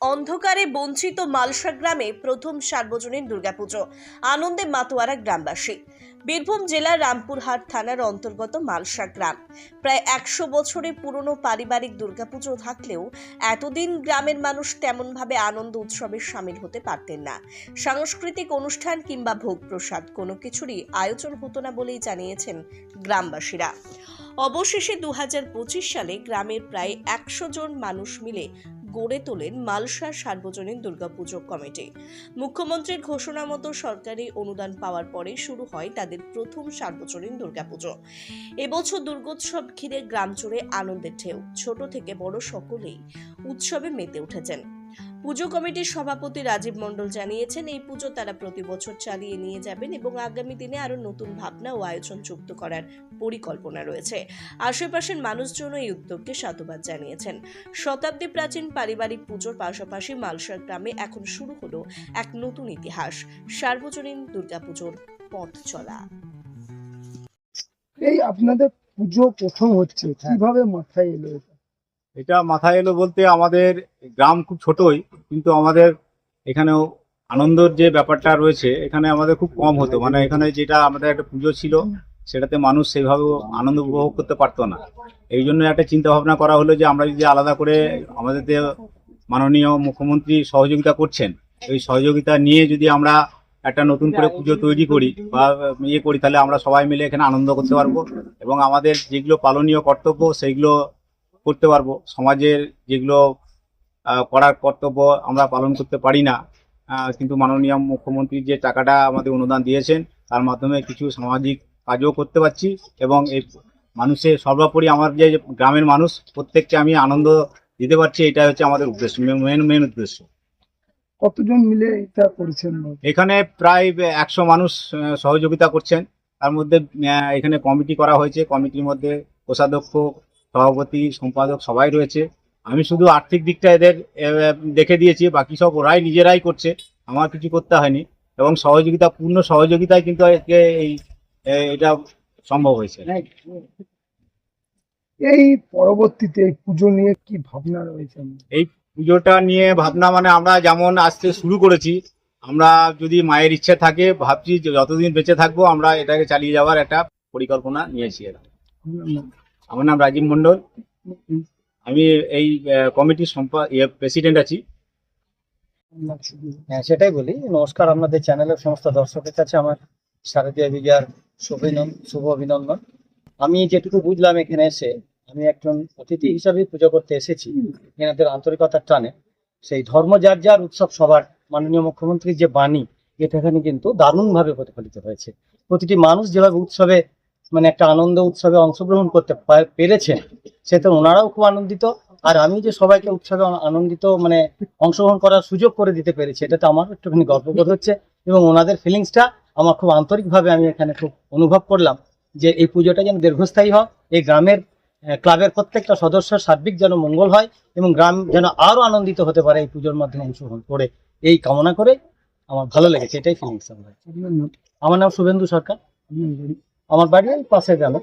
অন্ধকারে বঞ্চিত মালসা গ্রামে প্রথম সার্বজনীন দুর্গাপুজো। আনন্দে মাতোয়ারা গ্রামবাসী। বীরভূম জেলার রামপুরহাট থানার অন্তর্গত মালসা গ্রাম। প্রায় একশো বছরের পুরনো পারিবারিক দুর্গাপুজো থাকলেও এতদিন গ্রামের মানুষ তেমনভাবে আনন্দ উৎসবে সামিল হতে পারতেন না। সাংস্কৃতিক অনুষ্ঠান কিংবা ভোগ প্রসাদ কোনো কিছুরই আয়োজন হতো না বলেই জানিয়েছেন গ্রামবাসীরা। অবশেষে দু হাজার পঁচিশ সালে গ্রামের প্রায় একশো জন মানুষ মিলে গড়ে তোলেন মালসার সার্বজনীন দুর্গাপুজো কমিটি। মুখ্যমন্ত্রীর ঘোষণা মতো সরকারি অনুদান পাওয়ার পরে শুরু হয় তাদের প্রথম সার্বজনীন দুর্গাপুজো। এবছর দুর্গোৎসব ঘিরে গ্রাম জুড়ে আনন্দের ঢেউ। ছোট থেকে বড় সকলেই উৎসবে মেতে উঠেছেন। পুজো কমিটির সভাপতি রাজীব মণ্ডল জানিয়েছেন এই পুজো তারা প্রতি বছর চালিয়ে নিয়ে যাবেন এবং আগামী দিনে আরও নতুন ভাবনা ও আয়োজন যুক্ত করার পরিকল্পনা রয়েছে। আশেপাশের মানুষজন এই উদ্যোগকে সাধুবাদ জানিয়েছেন। শতাব্দী প্রাচীন পারিবারিক পুজোর পাশাপাশি মালসার গ্রামে এখন শুরু হলো এক নতুন ইতিহাস। সার্বজনীন দুর্গাপুজোর পথ চলা। এই আপনাদের পুজো প্রথম হচ্ছে কীভাবে মাথায় এলো? এটা মাথায় এলো বলতে আমাদের গ্রাম খুব ছোটই, কিন্তু আমাদের এখানেও আনন্দর যে ব্যাপারটা রয়েছে, এখানে আমাদের খুব কম হতো। মানে এখানে যেটা আমাদের একটা পুজো ছিল, সেটাতে মানুষ সেইভাবে আনন্দ উপভোগ করতে পারতো না। এই জন্য একটা চিন্তা ভাবনা করা হলো যে আমরা যদি আলাদা করে আমাদের মাননীয় মুখ্যমন্ত্রী সহযোগিতা করছেন, এই সহযোগিতা নিয়ে যদি আমরা একটা নতুন করে পুজো তৈরি করি বা ইয়ে করি, তাহলে আমরা সবাই মিলে এখানে আনন্দ করতে পারব। এবং আমাদের যেগুলো পালনীয় কর্তব্য সেইগুলো করতে পারব। সমাজের যেগুলো করার কর্তব্য আমরা পালন করতে পারি না। কিন্তু মাননীয় মুখ্যমন্ত্রী যে টাকাটা আমাদের অনুদান দিয়েছেন তার মাধ্যমে কিছু সামাজিক কাজও করতে পারছি এবং এই মানুষের সর্বোপরি আমার যে গ্রামের মানুষ প্রত্যেককে আমি আনন্দ দিতে পারছি এটা হচ্ছে আমাদের উদ্দেশ্য মেন মেন উদ্দেশ্য। কতজন মিলে এটা করেছেন? এখানে প্রায় একশো মানুষ সহযোগিতা করছেন। তার মধ্যে এখানে কমিটি করা হয়েছে। কমিটির মধ্যে কোষাধ্যক্ষ সভাপতি সম্পাদক সবাই রয়েছে। আমি শুধু আর্থিক দিকটা এদের দেখে দিয়েছি বাকি সব ওরাই নিজেরাই করছে। আমার কিছু করতে হয়নি। এবং সহযোগিতা পূর্ণ সহযোগিতায় কিন্তু এই এটা সম্ভব হয়েছে। এই পরবর্তীতে এই পুজো নিয়ে কি ভাবনা রয়েছে? আপনার? পুজোটা নিয়ে ভাবনা মানে আমরা যেমন আসতে শুরু করেছি আমরা যদি মায়ের ইচ্ছে থাকে ভাবছি যে যতদিন বেঁচে থাকব আমরা এটাকে চালিয়ে যাওয়ার একটা পরিকল্পনা নিয়েছি এরা? আমার নাম রাজীব মন্ডল আমি এই কমিটির সম্পা প্রেসিডেন্ট আছি। হ্যাঁ সেটাই বলি। নমস্কার আপনাদের চ্যানেলের সমস্ত দর্শকের কাছে আমার শারদীয় বিজয়ার শুভ অভিনন্দন। আমি যেটুকু বুঝলাম এখানে এসে, আমি একজন অতিথি হিসাবে পুজো করতে এসেছি। এনাদের আন্তরিকতার টানে, সেই ধর্ম যার যার উৎসব সবার, মাননীয় মুখ্যমন্ত্রীর যে বাণী এটা এখানে কিন্তু দারুণভাবে প্রতিফলিত হয়েছে। প্রতিটি মানুষ যেভাবে উৎসবে মানে একটা আনন্দ উৎসবে অংশগ্রহণ করতে পেরেছেন সেটা ওনারাও খুব আনন্দিত আর আমি যে সবাইকে উৎসবে আনন্দিত মানে অংশগ্রহণ করার সুযোগ করে দিতে পেরেছি এটাতে আমার একটুখানি গর্ববোধ হচ্ছে এবং ওনাদের ফিলিংসটা আমার খুব আন্তরিকভাবে আমি এখানে খুব অনুভব করলাম যে এই পুজোটা যেন দীর্ঘস্থায়ী হয় এই গ্রামের ক্লাবের প্রত্যেকটা সদস্যের সার্বিক যেন মঙ্গল হয় এবং গ্রাম যেন আরও আনন্দিত হতে পারে এই পুজোর মাধ্যমে অংশগ্রহণ করে এই কামনা করে আমার ভালো লেগেছে এটাই ফিলিংস আমার নাম? আমার নাম শুভেন্দু সরকার? আমার বাড়ি পাশে গ্রামে